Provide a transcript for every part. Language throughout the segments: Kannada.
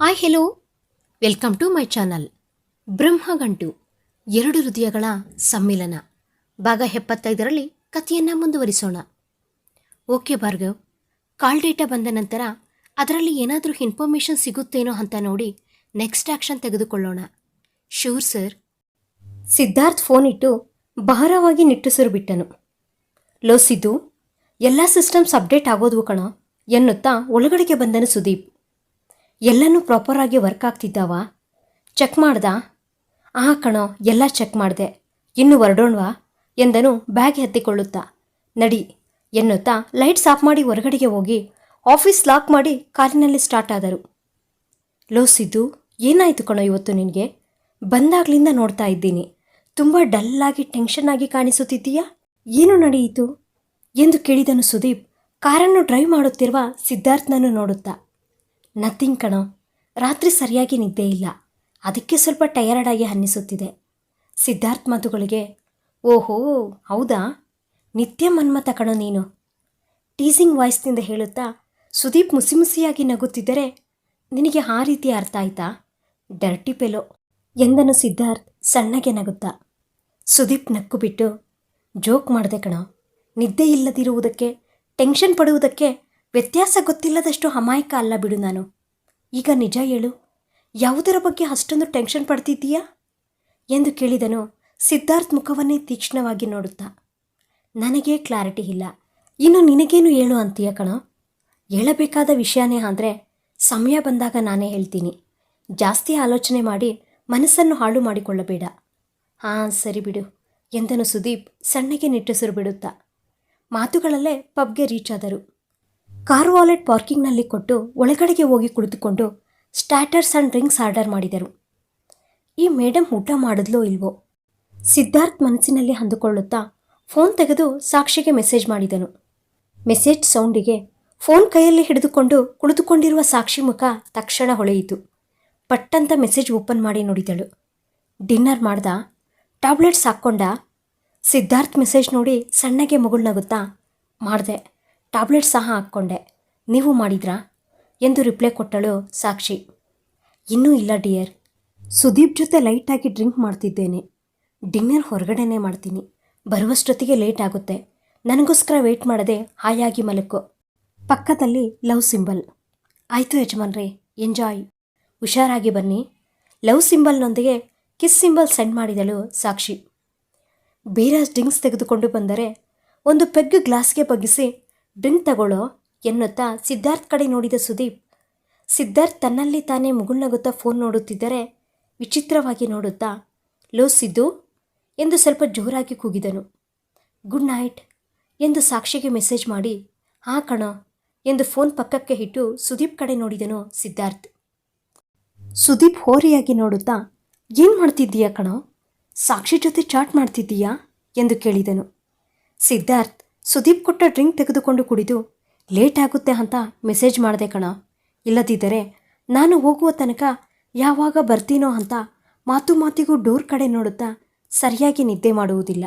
Hi hello welcome to my channel Brahmagantu ಎರಡು ಹೃದಯಗಳ ಸಮ್ಮಿಲನ. ಭಾಗ ಎಪ್ಪತ್ತೈದರಲ್ಲಿ ಕಥೆಯನ್ನು ಮುಂದುವರಿಸೋಣ. ಓಕೆ ಭಾರ್ಗವ್, ಕಾಲ್ ಡೇಟಾ ಬಂದ ನಂತರ ಅದರಲ್ಲಿ ಏನಾದರೂ ಇನ್ಫಾರ್ಮೇಷನ್ ಸಿಗುತ್ತೇನೋ ಅಂತ ನೋಡಿ ನೆಕ್ಸ್ಟ್ ಆ್ಯಕ್ಷನ್ ತೆಗೆದುಕೊಳ್ಳೋಣ. ಶೂರ್ ಸರ್ ಸಿದ್ಧಾರ್ಥ್ ಫೋನ್ ಇಟ್ಟು ಬಹರವಾಗಿ ನಿಟ್ಟುಸಿರು ಬಿಟ್ಟನು. ಲೋ ಸಿದ್ದು, ಎಲ್ಲ ಸಿಸ್ಟಮ್ಸ್ ಅಪ್ಡೇಟ್ ಆಗೋದು ಕಣ ಎನ್ನುತ್ತಾ ಒಳಗಡೆಗೆ ಬಂದನು ಸುದೀಪ್. ಎಲ್ಲನೂ ಪ್ರಾಪರಾಗಿ ವರ್ಕ್ ಆಗ್ತಿದ್ದಾವ? ಚೆಕ್ ಮಾಡ್ದ? ಆ ಕಣೋ, ಎಲ್ಲ ಚೆಕ್ ಮಾಡಿದೆ. ಇನ್ನು ಹೊರಡೋಣ್ವಾ? ಎಂದನು ಬ್ಯಾಗ್ ಎತ್ತಿಕೊಳ್ಳುತ್ತಾ. ನಡಿ, ಎನ್ನುತ್ತಾ ಲೈಟ್ಸ್ ಆಫ್ ಮಾಡಿ ಹೊರಗಡೆಗೆ ಹೋಗಿ ಆಫೀಸ್ ಲಾಕ್ ಮಾಡಿ ಕಾರಿನಲ್ಲಿ ಸ್ಟಾರ್ಟ್ ಆದರು. ಲೋ ಸಿದ್ದು, ಏನಾಯಿತು ಕಣೋ ಇವತ್ತು ನಿನಗೆ? ಬಂದಾಗ್ಲಿಂದ ನೋಡ್ತಾ ಇದ್ದೀನಿ. ತುಂಬ ಡಲ್ಲಾಗಿ ಟೆನ್ಷನ್ ಆಗಿ ಕಾಣಿಸುತ್ತಿದ್ದೀಯಾ? ಏನು ನಡೆಯಿತು? ಎಂದು ಕೇಳಿದನು ಸುದೀಪ್. ಕಾರನ್ನು ಡ್ರೈವ್ ಮಾಡುತ್ತಿರುವ ಸಿದ್ಧಾರ್ಥನನ್ನು ನೋಡುತ್ತಾ. ನಥಿಂಗ್ ಕಣೋ, ರಾತ್ರಿ ಸರಿಯಾಗಿ ನಿದ್ದೆ ಇಲ್ಲ. ಅದಕ್ಕೆ ಸ್ವಲ್ಪ ಟಯರ್ಡ್ ಆಗಿ ಅನ್ನಿಸುತ್ತಿದೆ. ಸಿದ್ಧಾರ್ಥ್ ಮಾತುಗಳಿಗೆ, ಓಹೋ, ಹೌದಾ? ನಿತ್ಯ ಮನ್ಮತ ಕಣೋ ನೀನು. ಟೀಸಿಂಗ್ ವಾಯ್ಸ್ನಿಂದ ಹೇಳುತ್ತಾ, ಸುದೀಪ್ ಮುಸಿಮುಸಿಯಾಗಿ ನಗುತ್ತಿದ್ದರೆ ನಿನಗೆ ಆ ರೀತಿ ಅರ್ಥ ಆಯ್ತಾ? ಡರ್ಟಿ ಪೆಲೋ ಎಂದನು ಸಿದ್ಧಾರ್ಥ್ ಸಣ್ಣಗೆ ನಗುತ್ತಾ. ಸುದೀಪ್ ನಕ್ಕು ಬಿಟ್ಟು ಜೋಕ್ ಮಾಡಿದೆ ಕಣೋ, ನಿದ್ದೆ ಇಲ್ಲದಿರುವುದಕ್ಕೆ, ಟೆನ್ಷನ್ ಪಡುವುದಕ್ಕೆ ವ್ಯತ್ಯಾಸ ಗೊತ್ತಿಲ್ಲದಷ್ಟು ಅಮಾಯಕ ಅಲ್ಲ ಬಿಡು ನಾನು. ಈಗ ನಿಜ ಹೇಳು, ಯಾವುದರ ಬಗ್ಗೆ ಅಷ್ಟೊಂದು ಟೆನ್ಷನ್ ಪಡ್ತಿದ್ದೀಯಾ? ಎಂದು ಕೇಳಿದನು ಸಿದ್ಧಾರ್ಥ್ ಮುಖವನ್ನೇ ತೀಕ್ಷ್ಣವಾಗಿ ನೋಡುತ್ತಾ. ನನಗೆ ಕ್ಲಾರಿಟಿ ಇಲ್ಲ. ಇನ್ನು ನಿನಗೇನು ಹೇಳು ಅಂತೀಯ ಕಣೋ? ಹೇಳಬೇಕಾದ ವಿಷಯನೇ ಅಂದರೆ ಸಮಯ ಬಂದಾಗ ನಾನೇ ಹೇಳ್ತೀನಿ. ಜಾಸ್ತಿ ಆಲೋಚನೆ ಮಾಡಿ ಮನಸ್ಸನ್ನು ಹಾಳು ಮಾಡಿಕೊಳ್ಳಬೇಡ. ಹಾಂ, ಸರಿ ಬಿಡು ಎಂದನು ಸುದೀಪ್ ಸಣ್ಣಗೆ ನಿಟ್ಟುಸಿರು ಬಿಡುತ್ತಾ. ಮಾತುಗಳಲ್ಲೇ ಪಬ್ಗೆ ರೀಚ್ ಆದರು. ಕಾರ್ ವಾಲೆಟ್ ಪಾರ್ಕಿಂಗ್ನಲ್ಲಿ ಕೊಟ್ಟು ಒಳಗಡೆಗೆ ಹೋಗಿ ಕುಳಿತುಕೊಂಡು ಸ್ಟ್ಯಾಟರ್ಸ್ ಆ್ಯಂಡ್ ಡ್ರಿಂಕ್ಸ್ ಆರ್ಡರ್ ಮಾಡಿದರು. ಈ ಮೇಡಮ್ ಊಟ ಮಾಡಿದ್ಲೋ ಇಲ್ವೋ? ಸಿದ್ಧಾರ್ಥ್ ಮನಸ್ಸಿನಲ್ಲಿ ಅಂದುಕೊಳ್ಳುತ್ತಾ ಫೋನ್ ತೆಗೆದು ಸಾಕ್ಷಿಗೆ ಮೆಸೇಜ್ ಮಾಡಿದನು. ಮೆಸೇಜ್ ಸೌಂಡಿಗೆ ಫೋನ್ ಕೈಯಲ್ಲಿ ಹಿಡಿದುಕೊಂಡು ಕುಳಿತುಕೊಂಡಿರುವ ಸಾಕ್ಷಿ ಮುಖ ತಕ್ಷಣ ಹೊಳೆಯಿತು. ಪಟ್ಟಂತ ಮೆಸೇಜ್ ಓಪನ್ ಮಾಡಿ ನೋಡಿದಳು. ಡಿನ್ನರ್ ಮಾಡ್ದ? ಟ್ಯಾಬ್ಲೆಟ್ಸ್ ಹಾಕ್ಕೊಂಡ? ಸಿದ್ಧಾರ್ಥ್ ಮೆಸೇಜ್ ನೋಡಿ ಸಣ್ಣಗೆ ಮುಗುಳ್ನಗುತ್ತಾ ಮಾಡಿದೆ. ಟ್ಯಾಬ್ಲೆಟ್ ಸಹ ಹಾಕ್ಕೊಂಡೆ. ನೀವು ಮಾಡಿದ್ರಾ? ಎಂದು ರಿಪ್ಲೈ ಕೊಟ್ಟಳು ಸಾಕ್ಷಿ. ಇನ್ನೂ ಇಲ್ಲ, ಡಿಯರ್. ಸುದೀಪ್ ಜೊತೆ ಲೈಟಾಗಿ ಡ್ರಿಂಕ್ ಮಾಡ್ತಿದ್ದೇನೆ. ಡಿನ್ನರ್ ಹೊರಗಡೆನೇ ಮಾಡ್ತೀನಿ. ಬರುವಷ್ಟೊತ್ತಿಗೆ ಲೇಟ್ ಆಗುತ್ತೆ. ನನಗೋಸ್ಕರ ವೆಯ್ಟ್ ಮಾಡದೆ ಹಾಯಾಗಿ ಮಲಕು ಪಕ್ಕದಲ್ಲಿ ಲವ್ ಸಿಂಬಲ್. ಆಯಿತು ಯಜಮಾನ್ರೇ, ಎಂಜಾಯ್. ಹುಷಾರಾಗಿ ಬನ್ನಿ. ಲವ್ ಸಿಂಬಲ್ನೊಂದಿಗೆ ಕಿಸ್ ಸಿಂಬಲ್ ಸೆಂಡ್ ಮಾಡಿದಳು ಸಾಕ್ಷಿ. ಬೇರೆ ಡ್ರಿಂಕ್ಸ್ ತೆಗೆದುಕೊಂಡು ಬಂದರೆ ಒಂದು ಪೆಗ್ ಗ್ಲಾಸ್ಗೆ ಬಗ್ಗಿಸಿ ಡ್ರಿಂಕ್ ತಗೊಳ್ಳೋ ಎನ್ನುತ್ತಾ ಸಿದ್ಧಾರ್ಥ್ ಕಡೆ ನೋಡಿದ ಸುದೀಪ್. ಸಿದ್ಧಾರ್ಥ್ ತನ್ನಲ್ಲಿ ತಾನೇ ಮುಗುಳ್ನಗುತ್ತಾ ಫೋನ್ ನೋಡುತ್ತಿದ್ದರೆ ವಿಚಿತ್ರವಾಗಿ ನೋಡುತ್ತಾ, ಲೋ ಸಿದ್ದು ಎಂದು ಸ್ವಲ್ಪ ಜೋರಾಗಿ ಕೂಗಿದನು. ಗುಡ್ ನೈಟ್ ಎಂದು ಸಾಕ್ಷಿಗೆ ಮೆಸೇಜ್ ಮಾಡಿ, ಹಾ ಕಣೋ ಎಂದು ಫೋನ್ ಪಕ್ಕಕ್ಕೆ ಇಟ್ಟು ಸುದೀಪ್ ಕಡೆ ನೋಡಿದನು ಸಿದ್ಧಾರ್ಥ್. ಸುದೀಪ್ ಹೋರಿಯಾಗಿ ನೋಡುತ್ತಾ, ಏನು ಮಾಡ್ತಿದ್ದೀಯಾ ಕಣೋ? ಸಾಕ್ಷಿ ಜೊತೆ ಚಾಟ್ ಮಾಡ್ತಿದ್ದೀಯಾ? ಎಂದು ಕೇಳಿದನು. ಸಿದ್ಧಾರ್ಥ್ ಸುದೀಪ್ ಕೊಟ್ಟ ಡ್ರಿಂಕ್ ತೆಗೆದುಕೊಂಡು ಕುಡಿದು, ಲೇಟ್ ಆಗುತ್ತೆ ಅಂತ ಮೆಸೇಜ್ ಮಾಡಿದೆ ಕಣ. ಇಲ್ಲದಿದ್ದರೆ ನಾನು ಹೋಗುವ ತನಕ ಯಾವಾಗ ಬರ್ತೀನೋ ಅಂತ ಮಾತು ಮಾತಿಗೂ ಡೋರ್ ಕಡೆ ನೋಡುತ್ತಾ ಸರಿಯಾಗಿ ನಿದ್ದೆ ಮಾಡುವುದಿಲ್ಲ.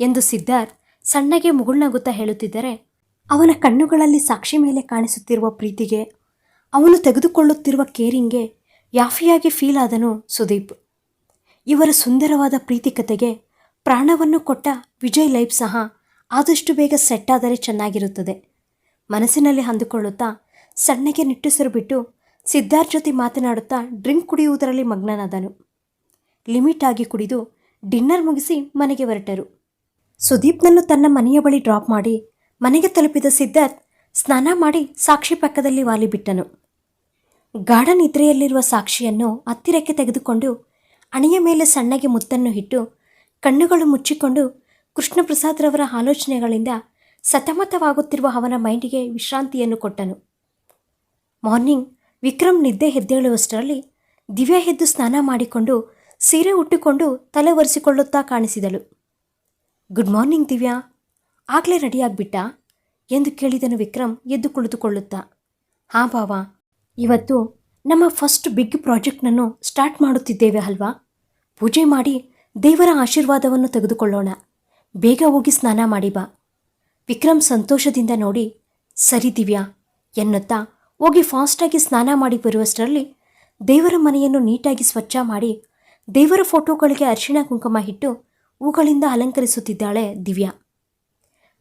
ಎಂದು ಸಿದ್ಧಾರ್ಥ್ ಸಣ್ಣಗೆ ಮುಗುಳ್ನಗುತ್ತಾ ಹೇಳುತ್ತಿದ್ದರೆ, ಅವನ ಕಣ್ಣುಗಳಲ್ಲಿ ಸಾಕ್ಷಿ ಮೇಲೆ ಕಾಣಿಸುತ್ತಿರುವ ಪ್ರೀತಿಗೆ, ಅವನು ತೆಗೆದುಕೊಳ್ಳುತ್ತಿರುವ ಕೇರಿಂಗ್ಗೆ ಯಾಫಿಯಾಗಿ ಫೀಲ್ ಆದನು ಸುದೀಪ್. ಇವರ ಸುಂದರವಾದ ಪ್ರೀತಿ ಕತೆಗೆ ಪ್ರಾಣವನ್ನು ಕೊಟ್ಟ ವಿಜಯ್ ಲೈಫ್ ಸಹ ಆದಷ್ಟು ಬೇಗ ಸೆಟ್ ಆದರೆ ಚೆನ್ನಾಗಿರುತ್ತದೆ. ಮನಸ್ಸಿನಲ್ಲಿ ಅಂದುಕೊಳ್ಳುತ್ತಾ ಸಣ್ಣಗೆ ನಿಟ್ಟುಸಿರು ಬಿಟ್ಟು ಸಿದ್ಧಾರ್ಥ್ ಜೊತೆ ಮಾತನಾಡುತ್ತಾ ಡ್ರಿಂಕ್ ಕುಡಿಯುವುದರಲ್ಲಿ ಮಗ್ನನಾದನು. ಲಿಮಿಟ್ ಆಗಿ ಕುಡಿದು ಡಿನ್ನರ್ ಮುಗಿಸಿ ಮನೆಗೆ ಹೊರಟರು. ಸುದೀಪ್ನನ್ನು ತನ್ನ ಮನೆಯ ಬಳಿ ಡ್ರಾಪ್ ಮಾಡಿ ಮನೆಗೆ ತಲುಪಿದ ಸಿದ್ಧಾರ್ಥ್ ಸ್ನಾನ ಮಾಡಿ ಸಾಕ್ಷಿ ಪಕ್ಕದಲ್ಲಿ ವಾಲಿಬಿಟ್ಟನು ಗಾಢ ನಿದ್ರೆಯಲ್ಲಿರುವ ಸಾಕ್ಷಿಯನ್ನು ಹತ್ತಿರಕ್ಕೆ ತೆಗೆದುಕೊಂಡು ಅಣೆಯ ಮೇಲೆ ಸಣ್ಣಗೆ ಮುತ್ತನ್ನು ಇಟ್ಟು ಕಣ್ಣುಗಳು ಮುಚ್ಚಿಕೊಂಡು ಕೃಷ್ಣಪ್ರಸಾದ್ರವರ ಆಲೋಚನೆಗಳಿಂದ ಸತಮತವಾಗುತ್ತಿರುವ ಅವನ ಮೈಂಡಿಗೆ ವಿಶ್ರಾಂತಿಯನ್ನು ಕೊಟ್ಟನು. ಮಾರ್ನಿಂಗ್ ವಿಕ್ರಮ್ ನಿದ್ದೆ ಎದ್ದೇಳುವಷ್ಟರಲ್ಲಿ ದಿವ್ಯಾ ಎದ್ದು ಸ್ನಾನ ಮಾಡಿಕೊಂಡು ಸೀರೆ ಉಟ್ಟುಕೊಂಡು ತಲೆ ಒರೆಸಿಕೊಳ್ಳುತ್ತಾ ಕಾಣಿಸಿದಳು. ಗುಡ್ ಮಾರ್ನಿಂಗ್ ದಿವ್ಯಾ, ಆಗಲೇ ರೆಡಿಯಾಗ್ಬಿಟ್ಟ? ಎಂದು ಕೇಳಿದನು ವಿಕ್ರಮ್ ಎದ್ದು ಕುಳಿತುಕೊಳ್ಳುತ್ತಾ. ಹಾಂ ಬಾವ ಇವತ್ತು ನಮ್ಮ ಫಸ್ಟ್ ಬಿಗ್ ಪ್ರಾಜೆಕ್ಟ್ನನ್ನು ಸ್ಟಾರ್ಟ್ ಮಾಡುತ್ತಿದ್ದೇವೆ ಅಲ್ವಾ? ಪೂಜೆ ಮಾಡಿ ದೇವರ ಆಶೀರ್ವಾದವನ್ನು ತೆಗೆದುಕೊಳ್ಳೋಣ. ಬೇಗ ಹೋಗಿ ಸ್ನಾನ ಮಾಡಿ ಬಾ. ವಿಕ್ರಮ್ ಸಂತೋಷದಿಂದ ನೋಡಿ, ಸರಿ ದಿವ್ಯಾ, ಎನ್ನುತ್ತಾ ಹೋಗಿ ಫಾಸ್ಟಾಗಿ ಸ್ನಾನ ಮಾಡಿ ಬರುವಷ್ಟರಲ್ಲಿ ದೇವರ ಮನೆಯನ್ನು ನೀಟಾಗಿ ಸ್ವಚ್ಛ ಮಾಡಿ ದೇವರ ಫೋಟೋಗಳಿಗೆ ಅರಿಶಿಣ ಕುಂಕುಮ ಇಟ್ಟು ಹೂಗಳಿಂದ ಅಲಂಕರಿಸುತ್ತಿದ್ದಾಳೆ ದಿವ್ಯಾ.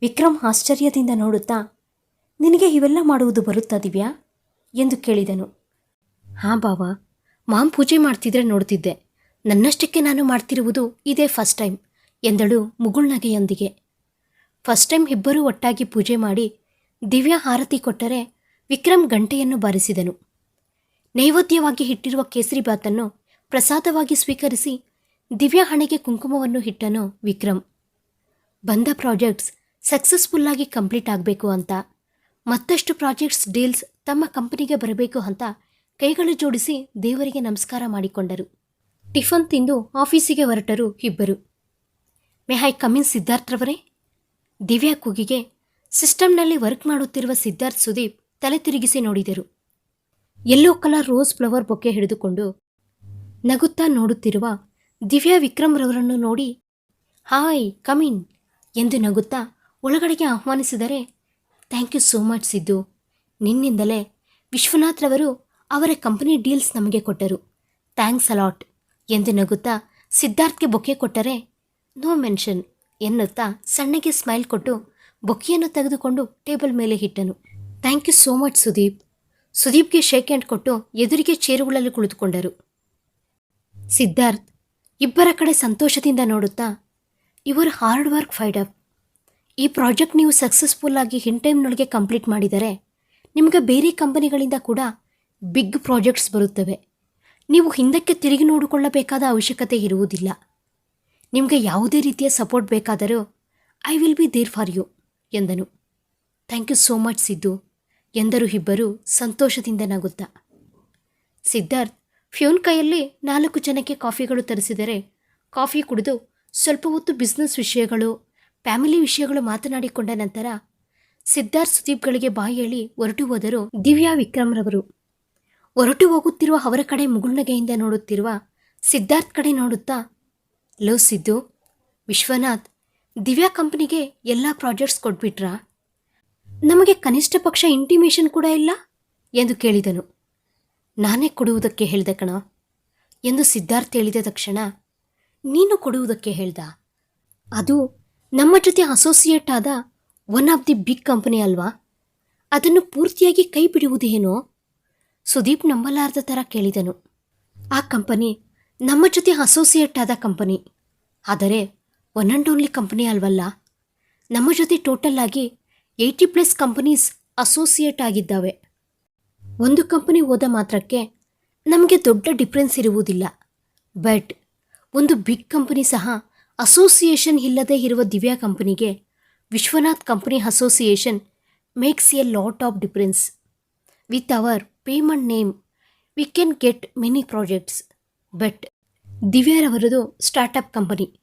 ವಿಕ್ರಮ್ ಆಶ್ಚರ್ಯದಿಂದ ನೋಡುತ್ತಾ, ನಿನಗೆ ಇವೆಲ್ಲ ಮಾಡುವುದು ಬರುತ್ತಾ ದಿವ್ಯಾ? ಎಂದು ಕೇಳಿದನು. ಹಾಂ ಬಾವ, ಮಾಂ ಪೂಜೆ ಮಾಡ್ತಿದ್ರೆ ನೋಡ್ತಿದ್ದೆ. ನನ್ನಷ್ಟಕ್ಕೆ ನಾನು ಮಾಡ್ತಿರುವುದು ಇದೇ ಫಸ್ಟ್ ಟೈಮ್ ಎಂದಳು ಮುಗುಳ್ನಗೆಯೊಂದಿಗೆ ಫಸ್ಟ್ ಟೈಮ್ ಇಬ್ಬರೂ ಒಟ್ಟಾಗಿ ಪೂಜೆ ಮಾಡಿ ದಿವ್ಯ ಹಾರತಿ ಕೊಟ್ಟರೆ ವಿಕ್ರಮ್ ಗಂಟೆಯನ್ನು ಬಾರಿಸಿದನು. ನೈವೇದ್ಯವಾಗಿ ಇಟ್ಟಿರುವ ಕೇಸರಿಬಾತನ್ನು ಪ್ರಸಾದವಾಗಿ ಸ್ವೀಕರಿಸಿ ದಿವ್ಯ ಹಣೆಗೆ ಕುಂಕುಮವನ್ನು ಇಟ್ಟನು ವಿಕ್ರಮ್. ಬಂದ ಪ್ರಾಜೆಕ್ಟ್ಸ್ ಸಕ್ಸಸ್ಫುಲ್ಲಾಗಿ ಕಂಪ್ಲೀಟ್ ಆಗಬೇಕು ಅಂತ, ಮತ್ತಷ್ಟು ಪ್ರಾಜೆಕ್ಟ್ಸ್ ಡೀಲ್ಸ್ ತಮ್ಮ ಕಂಪನಿಗೆ ಬರಬೇಕು ಅಂತ ಕೈಗಳು ಜೋಡಿಸಿ ದೇವರಿಗೆ ನಮಸ್ಕಾರ ಮಾಡಿಕೊಂಡರು. ಟಿಫನ್ ತಿಂದು ಆಫೀಸಿಗೆ ಹೊರಟರು ಇಬ್ಬರು. ಮೆ ಹೈ ಕಮಿನ್ ಸಿದ್ಧಾರ್ಥ್ರವರೇ ದಿವ್ಯಾ ಕೂಗಿಗೆ, ಸಿಸ್ಟಮ್ನಲ್ಲಿ ವರ್ಕ್ ಮಾಡುತ್ತಿರುವ ಸಿದ್ಧಾರ್ಥ್ ಸುದೀಪ್ ತಲೆ ತಿರುಗಿಸಿ ನೋಡಿದರು. Yellow colour rose flower bouquet ಹಿಡಿದುಕೊಂಡು ನಗುತ್ತಾ ನೋಡುತ್ತಿರುವ ದಿವ್ಯಾ ವಿಕ್ರಮ್ರವರನ್ನು ನೋಡಿ, ಹಾಯ್ ಕಮಿನ್ ಎಂದು ನಗುತ್ತಾ ಒಳಗಡೆಗೆ ಆಹ್ವಾನಿಸಿದರೆ thank you so much Siddu. ನಿನ್ನಿಂದಲೇ ವಿಶ್ವನಾಥ್ರವರು ಅವರ ಕಂಪನಿ ಡೀಲ್ಸ್ ನಮಗೆ ಕೊಟ್ಟರು. ಥ್ಯಾಂಕ್ಸ್ ಅಲಾಟ್ ಎಂದು ನಗುತ್ತಾ ಸಿದ್ಧಾರ್ಥ್ಗೆ ಬೊಕ್ಕೆ ಕೊಟ್ಟರೆ ನೋ ಮೆನ್ಷನ್ ಎನ್ನುತ್ತಾ ಸಣ್ಣಗೆ ಸ್ಮೈಲ್ ಕೊಟ್ಟು ಬೊಕ್ಕೆಯನ್ನು ತೆಗೆದುಕೊಂಡು ಟೇಬಲ್ ಮೇಲೆ ಇಟ್ಟನು. Thank you so much Sudeep. ಸುದೀಪ್ಗೆ shake hand ಕೊಟ್ಟು ಎದುರಿಗೆ ಚೇರುಗಳಲ್ಲಿ ಕುಳಿತುಕೊಂಡರು. ಸಿದ್ಧಾರ್ಥ್, ಇಬ್ಬರ ಕಡೆ ಸಂತೋಷದಿಂದ ನೋಡುತ್ತಾ, ಇವರ್ ಹಾರ್ಡ್ ವರ್ಕ್ ಫೈಡ್ ಅಪ್. ಈ ಪ್ರಾಜೆಕ್ಟ್ ನೀವು ಸಕ್ಸಸ್ಫುಲ್ ಆಗಿ ಇನ್ ಟೈಮ್ನೊಳಗೆ ಕಂಪ್ಲೀಟ್ ಮಾಡಿದರೆ, ನಿಮಗೆ ಬೇರೆ ಕಂಪನಿಗಳಿಂದ ಕೂಡ ಬಿಗ್ ಪ್ರಾಜೆಕ್ಟ್ಸ್ ಬರುತ್ತವೆ. ನೀವು ಹಿಂದಕ್ಕೆ ತಿರುಗಿ ನೋಡಿಕೊಳ್ಳಬೇಕಾದ ಅವಶ್ಯಕತೆ ಇರುವುದಿಲ್ಲ. ನಿಮಗೆ ಯಾವುದೇ ರೀತಿಯ ಸಪೋರ್ಟ್ ಬೇಕಾದರೂ I will be there for you ಎಂದನು. Thank you so much Siddu ಎಂದರು ಇಬ್ಬರು ಸಂತೋಷದಿಂದ ನಗುತ್ತಾ. ಸಿದ್ಧಾರ್ಥ್ ಫ್ಯೂನ್ ಕೈಯಲ್ಲಿ ನಾಲ್ಕು ಜನಕ್ಕೆ ಕಾಫಿಗಳು ತರಿಸಿದರೆ, ಕಾಫಿ ಕುಡಿದು ಸ್ವಲ್ಪ ಹೊತ್ತು ಬಿಸ್ನೆಸ್ ವಿಷಯಗಳು ಫ್ಯಾಮಿಲಿ ವಿಷಯಗಳು ಮಾತನಾಡಿಕೊಂಡ ನಂತರ, ಸಿದ್ಧಾರ್ಥ್ ಸುದೀಪ್ಗಳಿಗೆ ಬಾಯಿ ಹೇಳಿ ಹೊರಟು ಹೋದರು ದಿವ್ಯಾ ವಿಕ್ರಮ್ರವರು ಹೊರಟು ಹೋಗುತ್ತಿರುವ ಅವರ ಕಡೆ ಮುಗುಳ್ನಗೆಯಿಂದ ನೋಡುತ್ತಿರುವ ಸಿದ್ಧಾರ್ಥ್ ಕಡೆ ನೋಡುತ್ತಾ ಲೋ ಸಿದ್ದು. ವಿಶ್ವನಾಥ್, ದಿವ್ಯಾ ಕಂಪ್ನಿಗೆ ಎಲ್ಲ ಪ್ರಾಜೆಕ್ಟ್ಸ್ ಕೊಟ್ಬಿಟ್ರಾ? ನಮಗೆ ಕನಿಷ್ಠ ಪಕ್ಷ ಇಂಟಿಮೇಷನ್ ಕೂಡ ಇಲ್ಲ? ಎಂದು ಕೇಳಿದನು. ನಾನೇ ಕೊಡುವುದಕ್ಕೆ ಹೇಳಿದೆ ಕಣ. ಎಂದು ಸಿದ್ಧಾರ್ಥ್ ಹೇಳಿದ ತಕ್ಷಣ, ನೀನು ಕೊಡುವುದಕ್ಕೆ ಹೇಳ್ದ? ಅದು ನಮ್ಮ ಜೊತೆ ಅಸೋಸಿಯೇಟ್ ಆದ one of the big company ಅಲ್ವಾ? ಅದನ್ನು ಪೂರ್ತಿಯಾಗಿ ಕೈ ಬಿಡುವುದೇನೋ ಸುದೀಪ್ ನಂಬಲಾರ್ದ ಥರ ಕೇಳಿದನು. ಆ ಕಂಪನಿ ನಮ್ಮ ಜೊತೆ ಅಸೋಸಿಯೇಟ್ ಆದ ಕಂಪನಿ ಆದರೆ ಒನ್ ಆ್ಯಂಡ್ ಓನ್ಲಿ ಕಂಪನಿ ಅಲ್ವಲ್ಲ? ನಮ್ಮ ಜೊತೆ ಟೋಟಲ್ ಆಗಿ ಏಯ್ಟಿ ಪ್ಲಸ್ ಕಂಪನೀಸ್ ಅಸೋಸಿಯೇಟ್ ಆಗಿದ್ದಾವೆ. ಒಂದು ಕಂಪನಿ ಹೋದ ಮಾತ್ರಕ್ಕೆ ನಮಗೆ ದೊಡ್ಡ ಡಿಫ್ರೆನ್ಸ್ ಇರುವುದಿಲ್ಲ. ಬಟ್ ಒಂದು ಬಿಗ್ ಕಂಪನಿ ಸಹ ಅಸೋಸಿಯೇಷನ್ ಇಲ್ಲದೆ ಇರುವ ದಿವ್ಯಾ ಕಂಪನಿಗೆ Vishwanath company association makes a lot of difference with our payment name we can get many projects but ದಿವ್ಯಾರವರದು startup company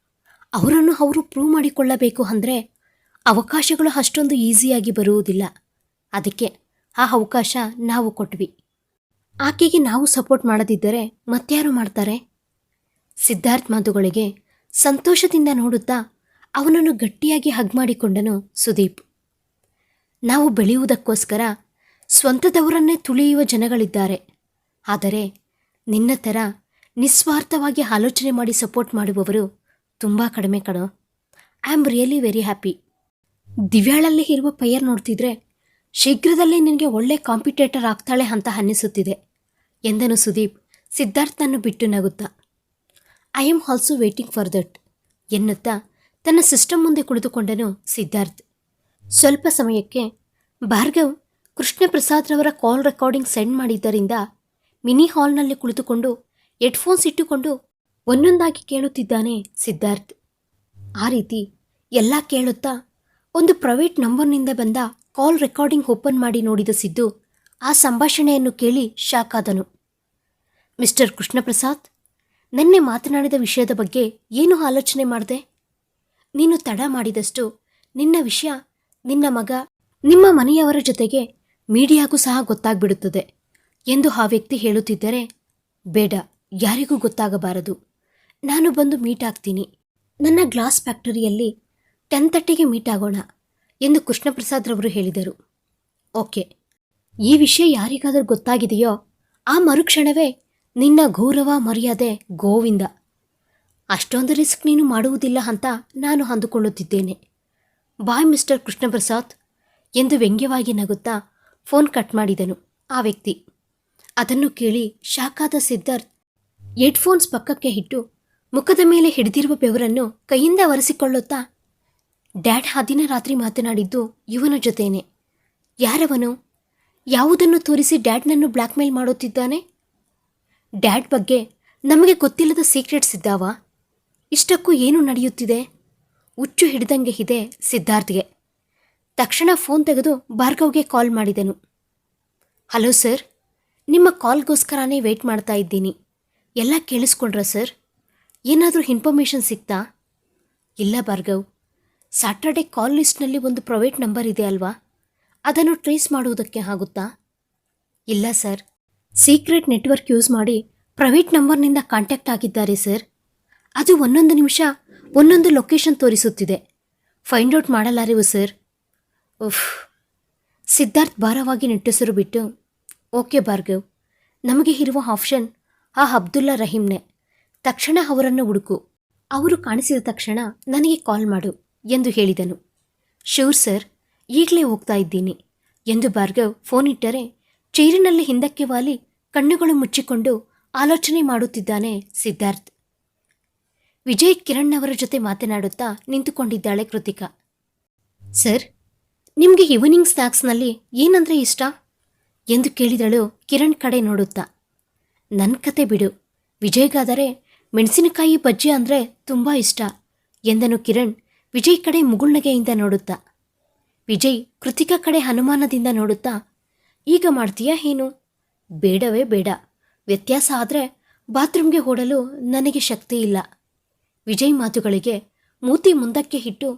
ಅವರನ್ನು ಅವರು ಪ್ರೂವ್ ಮಾಡಿಕೊಳ್ಳಬೇಕು ಅಂದರೆ ಅವಕಾಶಗಳು ಅಷ್ಟೊಂದು ಈಸಿಯಾಗಿ ಬರುವುದಿಲ್ಲ. ಅದಕ್ಕೆ ಆ ಅವಕಾಶ ನಾವು ಕೊಟ್ವಿ. ಆಕೆಗೆ ನಾವು ಸಪೋರ್ಟ್ ಮಾಡದಿದ್ದರೆ ಮತ್ಯಾರು ಮಾಡ್ತಾರೆ? ಸಿದ್ಧಾರ್ಥ್ ಮಾತುಗಳಿಗೆ ಸಂತೋಷದಿಂದ ನೋಡುತ್ತಾ ಅವನನ್ನು ಗಟ್ಟಿಯಾಗಿ ಹಗ್ ಮಾಡಿಕೊಂಡನು ಸುದೀಪ್. ನಾವು ಬೆಳೆಯುವುದಕ್ಕೋಸ್ಕರ ಸ್ವಂತದವರನ್ನೇ ತುಳಿಯುವ ಜನಗಳಿದ್ದಾರೆ. ಆದರೆ ನಿನ್ನ ಥರ ನಿಸ್ವಾರ್ಥವಾಗಿ ಆಲೋಚನೆ ಮಾಡಿ ಸಪೋರ್ಟ್ ಮಾಡುವವರು ತುಂಬ ಕಡಿಮೆ ಕಣೋ. I am really very happy ದಿವ್ಯಾಳಲ್ಲಿ ಇರುವ ಪೈಯರ್ ನೋಡ್ತಿದ್ರೆ ಶೀಘ್ರದಲ್ಲೇ ನಿನಗೆ ಒಳ್ಳೆ ಕಾಂಪಿಟೇಟರ್ ಆಗ್ತಾಳೆ ಅಂತ ಅನ್ನಿಸುತ್ತಿದೆ ಎಂದನು ಸುದೀಪ್ ಸಿದ್ಧಾರ್ಥನನ್ನು ಬಿಟ್ಟು ನಗುತ್ತಾ. I am also waiting for that ಎನ್ನುತ್ತಾ ತನ್ನ ಸಿಸ್ಟಮ್ ಮುಂದೆ ಕುಳಿತುಕೊಂಡನು ಸಿದ್ಧಾರ್ಥ್. ಸ್ವಲ್ಪ ಸಮಯಕ್ಕೆ ಭಾರ್ಗವ್ ಕೃಷ್ಣ ಪ್ರಸಾದ್ರವರ ಕಾಲ್ ರೆಕಾರ್ಡಿಂಗ್ ಸೆಂಡ್ ಮಾಡಿದ್ದರಿಂದ ಮಿನಿ ಹಾಲ್ನಲ್ಲಿ ಕುಳಿತುಕೊಂಡು ಹೆಡ್ಫೋನ್ಸ್ ಇಟ್ಟುಕೊಂಡು ಒಂದೊಂದಾಗಿ ಕೇಳುತ್ತಿದ್ದಾನೆ ಸಿದ್ಧಾರ್ಥ್. ಆ ರೀತಿ ಎಲ್ಲ ಕೇಳುತ್ತಾ ಒಂದು ಪ್ರೈವೇಟ್ ನಂಬರ್ನಿಂದ ಬಂದ ಕಾಲ್ ರೆಕಾರ್ಡಿಂಗ್ ಓಪನ್ ಮಾಡಿ ನೋಡಿದ ಸಿದ್ದು ಆ ಸಂಭಾಷಣೆಯನ್ನು ಕೇಳಿ ಶಾಕ್ ಆದನು. ಮಿಸ್ಟರ್ ಕೃಷ್ಣಪ್ರಸಾದ್, ನಿನ್ನೆ ಮಾತನಾಡಿದ ವಿಷಯದ ಬಗ್ಗೆ ಏನು ಆಲೋಚನೆ ಮಾಡಿದೆ? ನೀನು ತಡ ಮಾಡಿದಷ್ಟು ನಿನ್ನ ವಿಷಯ, ನಿನ್ನ ಮಗ, ನಿಮ್ಮ ಮನೆಯವರ ಜೊತೆಗೆ ಮೀಡಿಯಾಗೂ ಸಹ ಗೊತ್ತಾಗ್ಬಿಡುತ್ತದೆ. ಎಂದು ಆ ವ್ಯಕ್ತಿ ಹೇಳುತ್ತಿದ್ದರೆ, ಬೇಡ. ಯಾರಿಗೂ ಗೊತ್ತಾಗಬಾರದು. ನಾನು ಬಂದು ಮೀಟ್ ಆಗ್ತೀನಿ. ನನ್ನ ಗ್ಲಾಸ್ ಫ್ಯಾಕ್ಟರಿಯಲ್ಲಿ ಟೆನ್ ತರ್ಟಿಗೆ ಮೀಟ್ ಆಗೋಣ ಎಂದು ಕೃಷ್ಣಪ್ರಸಾದ್ರವರು ಹೇಳಿದರು. ಓಕೆ. ಈ ವಿಷಯ ಯಾರಿಗಾದರೂ ಗೊತ್ತಾಗಿದೆಯೋ ಆ ಮರುಕ್ಷಣವೇ ನಿನ್ನ ಗೌರವ, ಮರ್ಯಾದೆ, ಗೋವಿಂದ. ಅಷ್ಟೊಂದು ರಿಸ್ಕ್ ನೀನು ಮಾಡುವುದಿಲ್ಲ ಅಂತ ನಾನು ಅಂದುಕೊಳ್ಳುತ್ತಿದ್ದೇನೆ. ಬಾಯ್ ಮಿಸ್ಟರ್ ಕೃಷ್ಣಪ್ರಸಾದ್ ಎಂದು ವ್ಯಂಗ್ಯವಾಗಿ ನಗುತ್ತಾ ಫೋನ್ ಕಟ್ ಮಾಡಿದನು ಆ ವ್ಯಕ್ತಿ. ಅದನ್ನು ಕೇಳಿ ಶಾಖಾದ ಸಿದ್ಧಾರ್ಥ್ ಹೆಡ್ಫೋನ್ಸ್ ಪಕ್ಕಕ್ಕೆ ಇಟ್ಟು ಮುಖದ ಮೇಲೆ ಹಿಡಿದಿರುವ ಬೆವರನ್ನು ಕೈಯಿಂದ ಒರೆಸಿಕೊಳ್ಳುತ್ತಾ ಡ್ಯಾಡ್ ಹದಿನ ರಾತ್ರಿ ಮಾತನಾಡಿದ್ದು ಇವನ ಜೊತೇನೆ. ಯಾರವನು? ಯಾವುದನ್ನು ತೋರಿಸಿ ಡ್ಯಾಡ್ನನ್ನು ಬ್ಲ್ಯಾಕ್ಮೇಲ್ ಮಾಡುತ್ತಿದ್ದಾನೆ? ಡ್ಯಾಡ್ ಬಗ್ಗೆ ನಮಗೆ ಗೊತ್ತಿಲ್ಲದ ಸೀಕ್ರೆಟ್ಸ್ ಇದ್ದಾವ ಇಷ್ಟಕ್ಕೂ ಏನು ನಡೆಯುತ್ತಿದೆ? ಹುಚ್ಚು ಹಿಡಿದಂಗೆ ಇದೆ ಸಿದ್ಧಾರ್ಥ್ಗೆ. ತಕ್ಷಣ ಫೋನ್ ತೆಗೆದು ಭಾರ್ಗವ್ಗೆ ಕಾಲ್ ಮಾಡಿದನು. ಹಲೋ ಸರ್, ನಿಮ್ಮ ಕಾಲ್ಗೋಸ್ಕರನೇ ವೆಯ್ಟ್ ಮಾಡ್ತಾ ಇದ್ದೀನಿ. ಎಲ್ಲ ಕೇಳಿಸ್ಕೊಂಡ್ರ ಸರ್? ಏನಾದರೂ ಇನ್ಫಾರ್ಮೇಷನ್ ಸಿಗ್ತಾ ಇಲ್ಲ, ಭಾರ್ಗವ್. ಸ್ಯಾಟರ್ಡೆ ಕಾಲ್ ಲಿಸ್ಟ್ನಲ್ಲಿ ಒಂದು ಪ್ರೈವೇಟ್ ನಂಬರ್ ಇದೆ ಅಲ್ವಾ? ಅದನ್ನು ಟ್ರೇಸ್ ಮಾಡುವುದಕ್ಕೆ ಆಗುತ್ತಾ? ಇಲ್ಲ, ಸರ್. ಸೀಕ್ರೆಟ್ ನೆಟ್ವರ್ಕ್ ಯೂಸ್ ಮಾಡಿ ಪ್ರೈವೇಟ್ ನಂಬರ್ನಿಂದ ಕಾಂಟ್ಯಾಕ್ಟ್ ಆಗಿದ್ದಾರೆ, ಸರ್. ಅದು ಒಂದೊಂದು ನಿಮಿಷ ಒಂದೊಂದು ಲೊಕೇಶನ್ ತೋರಿಸುತ್ತಿದೆ. ಫೈಂಡ್ ಔಟ್ ಮಾಡಲಾರೆವು, ಸರ್. ಉಫ್. ಸಿದ್ಧಾರ್ಥ್ ಭಾರವಾಗಿ ನಿಟ್ಟುಸಿರು ಬಿಟ್ಟು, ಓಕೆ, ಭಾರ್ಗವ್. ನಮಗೆ ಇರುವ ಆಪ್ಷನ್ ಆ ಅಬ್ದುಲ್ಲಾ ರಹೀಂನೆ ತಕ್ಷಣ ಅವರನ್ನು ಹುಡುಕು. ಅವರು ಕಾಣಿಸಿದ ತಕ್ಷಣ ನನಗೆ ಕಾಲ್ ಮಾಡು ಎಂದು ಹೇಳಿದನು. ಶೂರ್ ಸರ್, ಈಗಲೇ ಹೋಗ್ತಾ ಇದ್ದೀನಿ ಎಂದು ಭಾರ್ಗವ್ ಫೋನ್ ಇಟ್ಟರೆ ಚೇರಿನಲ್ಲಿ ಹಿಂದಕ್ಕೆ ವಾಲಿ ಕಣ್ಣುಗಳು ಮುಚ್ಚಿಕೊಂಡು ಆಲೋಚನೆ ಮಾಡುತ್ತಿದ್ದಾನೆ ಸಿದ್ಧಾರ್ಥ್. ವಿಜಯ್ ಕಿರಣ್ ಅವರ ಜೊತೆ ಮಾತನಾಡುತ್ತಾ ನಿಂತುಕೊಂಡಿದ್ದಾಳೆ ಕೃತಿಕಾ. ಸರ್, ನಿಮಗೆ ಈವ್ನಿಂಗ್ ಸ್ನ್ಯಾಕ್ಸ್ನಲ್ಲಿ ಏನಂದ್ರೆ ಇಷ್ಟ? ಎಂದು ಕೇಳಿದಳು ಕಿರಣ್ ಕಡೆ ನೋಡುತ್ತಾ. ನನ್ನ ಕತೆ ಬಿಡು. ವಿಜಯ್ಗಾದರೆ ಮೆಣಸಿನಕಾಯಿ ಬಜ್ಜಿ ಅಂದರೆ ತುಂಬ ಇಷ್ಟ ಎಂದನು ಕಿರಣ್ ವಿಜಯ್ ಕಡೆ ಮುಗುಳ್ನಗೆಯಿಂದ ನೋಡುತ್ತಾ. ವಿಜಯ್ ಕೃತಿಕಾ ಕಡೆ ಅನುಮಾನದಿಂದ ನೋಡುತ್ತಾ, ಈಗ ಮಾಡ್ತೀಯಾ ಏನು? ಬೇಡವೇ ಬೇಡ. ವ್ಯತ್ಯಾಸ ಆದರೆ ಬಾತ್ರೂಮ್ಗೆ ಓಡಲು ನನಗೆ ಶಕ್ತಿ ಇಲ್ಲ. ವಿಜಯ್ ಮಾತುಗಳಿಗೆ ಮೂತಿ ಮುಂದಕ್ಕೆ ಇಟ್ಟು,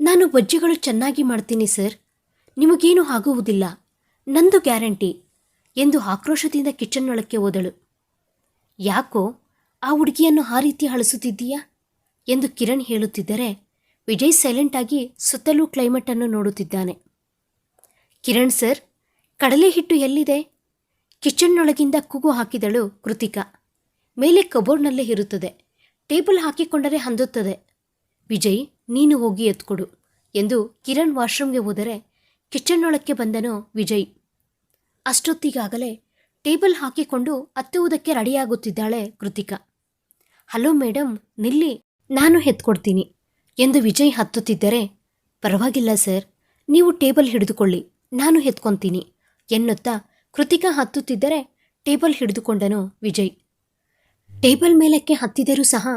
ನಾನು ಬಜ್ಜಿಗಳು ಚೆನ್ನಾಗಿ ಮಾಡ್ತೀನಿ ಸರ್. ನಿಮಗೇನು ಆಗುವುದಿಲ್ಲ. ನಂದು ಗ್ಯಾರಂಟಿ. ಎಂದು ಆಕ್ರೋಶದಿಂದ ಕಿಚನ್ನೊಳಕ್ಕೆ ಹೋದಳು. ಯಾಕೋ ಆ ಹುಡುಗಿಯನ್ನು ಆ ರೀತಿ ಅಳಿಸುತ್ತಿದ್ದೀಯಾ ಎಂದು ಕಿರಣ್ ಹೇಳುತ್ತಿದ್ದರೆ ವಿಜಯ್ ಸೈಲೆಂಟ್ ಆಗಿ ಸುತ್ತಲೂ ಕ್ಲೈಮೇಟನ್ನು ನೋಡುತ್ತಿದ್ದಾನೆ. ಕಿರಣ್ ಸರ್ ಕಡಲೆ ಹಿಟ್ಟು ಎಲ್ಲಿದೆ? ಕಿಚನ್ನೊಳಗಿಂದ ಕೂಗು ಹಾಕಿದಳು ಕೃತಿಕಾ. ಮೇಲೆ ಕಬೋರ್ಡ್ನಲ್ಲೇ ಇರುತ್ತದೆ. ಟೇಬಲ್ ಹಾಕಿಕೊಂಡರೆ ಹಂದುತ್ತದೆ ವಿಜಯ್, ನೀನು ಹೋಗಿ ಎತ್ಕೊಡು ಎಂದು ಕಿರಣ್ ವಾಶ್ರೂಮ್ಗೆ ಹೋದರೆ ಕಿಚನ್ನೊಳಕ್ಕೆ ಬಂದನು ವಿಜಯ್. ಅಷ್ಟೊತ್ತಿಗಾಗಲೇ ಟೇಬಲ್ ಹಾಕಿಕೊಂಡು ಹತ್ತುವುದಕ್ಕೆ ರೆಡಿಯಾಗುತ್ತಿದ್ದಾಳೆ ಕೃತಿಕಾ. ಹಲೋ ಮೇಡಮ್ ನಿಲ್ಲಿ, ನಾನು ಎತ್ಕೊಡ್ತೀನಿ ಎಂದು ವಿಜಯ್ ಹತ್ತುತ್ತಿದ್ದರೆ, ಪರವಾಗಿಲ್ಲ ಸರ್, ನೀವು ಟೇಬಲ್ ಹಿಡಿದುಕೊಳ್ಳಿ, ನಾನು ಎತ್ಕೊಂತೀನಿ ಎನ್ನುತ್ತಾ ಕೃತಿಕಾ ಹತ್ತುತ್ತಿದ್ದರೆ ಟೇಬಲ್ ಹಿಡಿದುಕೊಂಡನು ವಿಜಯ್. ಟೇಬಲ್ ಮೇಲಕ್ಕೆ ಹತ್ತಿದರೂ ಸಹ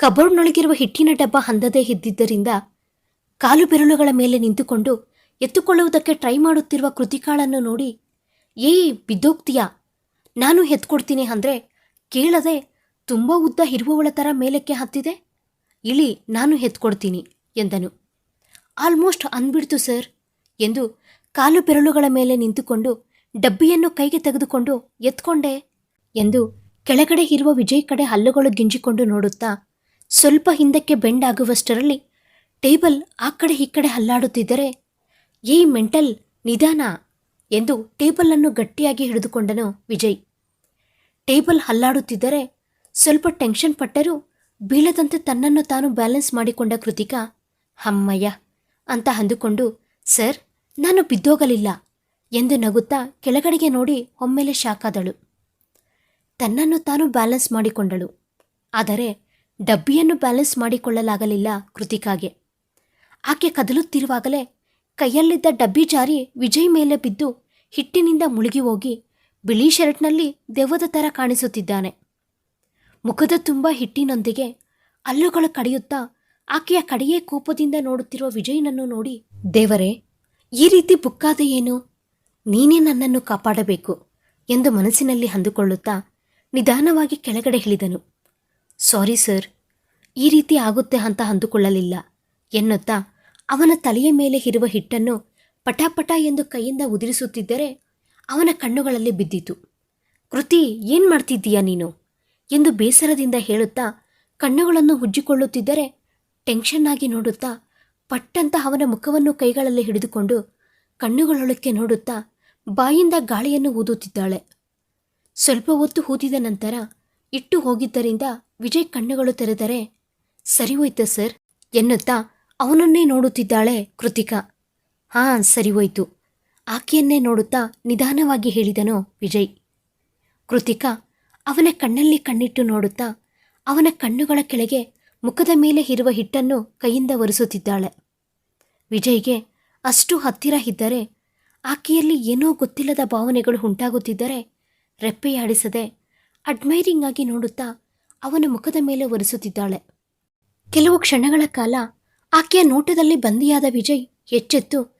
ಕಬೋರ್ಡ್ನೊಳಗಿರುವ ಹಿಟ್ಟಿನ ಡಬ್ಬ ಹಂದದೇ ಇದ್ದಿದ್ದರಿಂದ ಕಾಲು ಬೆರಳುಗಳ ಮೇಲೆ ನಿಂತುಕೊಂಡು ಎತ್ತುಕೊಳ್ಳುವುದಕ್ಕೆ ಟ್ರೈ ಮಾಡುತ್ತಿರುವ ಕೃತಿಕಾಳನ್ನು ನೋಡಿ ಏಯ್, ಬಿದ್ದೋಗ್ತೀಯಾ? ನಾನು ಎತ್ಕೊಡ್ತೀನಿ ಅಂದರೆ ಕೇಳದೆ ತುಂಬ ಉದ್ದ ಇರುವವಳ ಥರ ಮೇಲಕ್ಕೆ ಹತ್ತಿದೆ? ಇಳಿ, ನಾನು ಎತ್ಕೊಡ್ತೀನಿ ಎಂದನು. ಆಲ್ಮೋಸ್ಟ್ ಅಂದ್ಬಿಡ್ತು ಸರ್, ಎಂದು ಕಾಲು ಬೆರಳುಗಳ ಮೇಲೆ ನಿಂತುಕೊಂಡು ಡಬ್ಬಿಯನ್ನು ಕೈಗೆ ತೆಗೆದುಕೊಂಡು ಎತ್ಕೊಂಡೆ, ಎಂದು ಕೆಳಗಡೆ ಇರುವ ವಿಜಯ್ ಕಡೆ ಹಲ್ಲುಗಳು ಗಿಂಜಿಕೊಂಡು ನೋಡುತ್ತಾ ಸ್ವಲ್ಪ ಹಿಂದಕ್ಕೆ ಬೆಂಡ್ ಆಗುವಷ್ಟರಲ್ಲಿ ಟೇಬಲ್ ಆ ಕಡೆ ಈ ಕಡೆ ಹಲ್ಲಾಡುತ್ತಿದ್ದರೆ, ಏಯ್, ಮೆಂಟಲ್ ನಿಧಾನ. ಎಂದು ಟೇಬಲನ್ನು ಗಟ್ಟಿಯಾಗಿ ಹಿಡಿದುಕೊಂಡನು ವಿಜಯ್. ಟೇಬಲ್ ಹಲ್ಲಾಡುತ್ತಿದ್ದರೆ ಸ್ವಲ್ಪ ಟೆನ್ಷನ್ ಪಟ್ಟರೂ ಬೀಳದಂತೆ ತನ್ನನ್ನು ತಾನು ಬ್ಯಾಲೆನ್ಸ್ ಮಾಡಿಕೊಂಡ ಕೃತಿಕಾ, ಹಮ್ಮಯ್ಯ, ಅಂತ ಅಂದುಕೊಂಡು, ಸರ್, ನಾನು ಬಿದ್ದೋಗಲಿಲ್ಲ ಎಂದು ನಗುತ್ತಾ ಕೆಳಗಡೆಗೆ ನೋಡಿ ಒಮ್ಮೆಲೆ ಶಾಕಾದಳು ತನ್ನನ್ನು ತಾನು ಬ್ಯಾಲೆನ್ಸ್ ಮಾಡಿಕೊಂಡಳು. ಆದರೆ ಡಬ್ಬಿಯನ್ನು ಬ್ಯಾಲೆನ್ಸ್ ಮಾಡಿಕೊಳ್ಳಲಾಗಲಿಲ್ಲ ಕೃತಿಕಾಗೆ. ಆಕೆ ಕದಲುತ್ತಿರುವಾಗಲೇ ಕೈಯಲ್ಲಿದ್ದ ಡಬ್ಬಿ ಜಾರಿ ವಿಜಯ್ ಮೇಲೆ ಬಿದ್ದು ಹಿಟ್ಟಿನಿಂದ ಮುಳುಗಿ ಹೋಗಿ ಬಿಳಿ ಶರ್ಟ್ನಲ್ಲಿ ದೆವ್ವದ ಥರ ಕಾಣಿಸುತ್ತಿದ್ದಾನೆ. ಮುಖದ ತುಂಬ ಹಿಟ್ಟಿನೊಂದಿಗೆ ಹಲ್ಲುಗಳು ಕಡಿಯುತ್ತಾ ಆಕೆಯ ಕಡೆಯೇ ಕೋಪದಿಂದ ನೋಡುತ್ತಿರುವ ವಿಜಯನನ್ನು ನೋಡಿ, ದೇವರೇ, ಈ ರೀತಿ ಬುಕ್ಕಾದ ಏನು? ನೀನೇ ನನ್ನನ್ನು ಕಾಪಾಡಬೇಕು ಎಂದು ಮನಸ್ಸಿನಲ್ಲಿ ಅಂದುಕೊಳ್ಳುತ್ತಾ ನಿಧಾನವಾಗಿ ಕೆಳಗಡೆ ಇಳಿದನು. ಸಾರಿ ಸರ್, ಈ ರೀತಿ ಆಗುತ್ತೆ ಅಂತ ಅಂದುಕೊಳ್ಳಲಿಲ್ಲ ಎನ್ನುತ್ತಾ ಅವನ ತಲೆಯ ಮೇಲೆ ಇರುವ ಹಿಟ್ಟನ್ನು ಪಟಾಪಟ ಎಂದು ಕೈಯಿಂದ ಉದುರಿಸುತ್ತಿದ್ದರೆ ಅವನ ಕಣ್ಣುಗಳಲ್ಲಿ ಬಿದ್ದಿತು. ಕೃತಿ, ಏನ್ ಮಾಡ್ತಿದ್ದೀಯಾ ನೀನು? ಎಂದು ಬೇಸರದಿಂದ ಹೇಳುತ್ತಾ ಕಣ್ಣುಗಳನ್ನು ಉಜ್ಜಿಕೊಳ್ಳುತ್ತಿದ್ದರೆ ಟೆನ್ಷನ್ ಆಗಿ ನೋಡುತ್ತಾ ಪಟ್ಟಂತ ಅವನ ಮುಖವನ್ನು ಕೈಗಳಲ್ಲಿ ಹಿಡಿದುಕೊಂಡು ಕಣ್ಣುಗಳೊಳಕ್ಕೆ ನೋಡುತ್ತಾ ಬಾಯಿಂದ ಗಾಳಿಯನ್ನು ಊದುತ್ತಿದ್ದಾಳೆ. ಸ್ವಲ್ಪ ಹೊತ್ತು ಊದಿದ ನಂತರ ಇಟ್ಟು ಹೋಗಿದ್ದರಿಂದ ವಿಜಯ್ ಕಣ್ಣುಗಳು ತೆರೆದರೆ, ಸರಿ ಹೋಯ್ತಾ ಸರ್, ಎನ್ನುತ್ತಾ ಅವನನ್ನೇ ನೋಡುತ್ತಿದ್ದಾಳೆ ಕೃತಿಕಾ. ಹಾ ಸರಿ ಹೋಯ್ತು. ಆಕೆಯನ್ನೇ ನೋಡುತ್ತಾ ನಿಧಾನವಾಗಿ ಹೇಳಿದನು ವಿಜಯ್. ಕೃತಿಕಾ, ಅವನ ಕಣ್ಣಲ್ಲಿ ಕಣ್ಣಿಟ್ಟು ನೋಡುತ್ತಾ ಅವನ ಕಣ್ಣುಗಳ ಕೆಳಗೆ ಮುಖದ ಮೇಲೆ ಇರುವ ಹಿಟ್ಟನ್ನು ಕೈಯಿಂದ ಒರೆಸುತ್ತಿದ್ದಾಳೆ. ವಿಜಯ್ಗೆ ಅಷ್ಟು ಹತ್ತಿರ ಇದ್ದರೆ, ಆಕೆಯಲ್ಲಿ ಏನೋ ಗೊತ್ತಿಲ್ಲದ ಭಾವನೆಗಳು ಉಂಟಾಗುತ್ತಿದ್ದರೆ ರೆಪ್ಪೆಯಾಡಿಸದೆ ಅಡ್ಮೈರಿಂಗ್ ಆಗಿ ನೋಡುತ್ತಾ ಅವನ ಮುಖದ ಮೇಲೆ ಒರೆಸುತ್ತಿದ್ದಾಳೆ. ಕೆಲವು ಕ್ಷಣಗಳ ಕಾಲ ಆಕೆಯ ನೋಟದಲ್ಲಿ ಬಂದಿಯಾದ ವಿಜಯ್ ಎಚ್ಚೆತ್ತು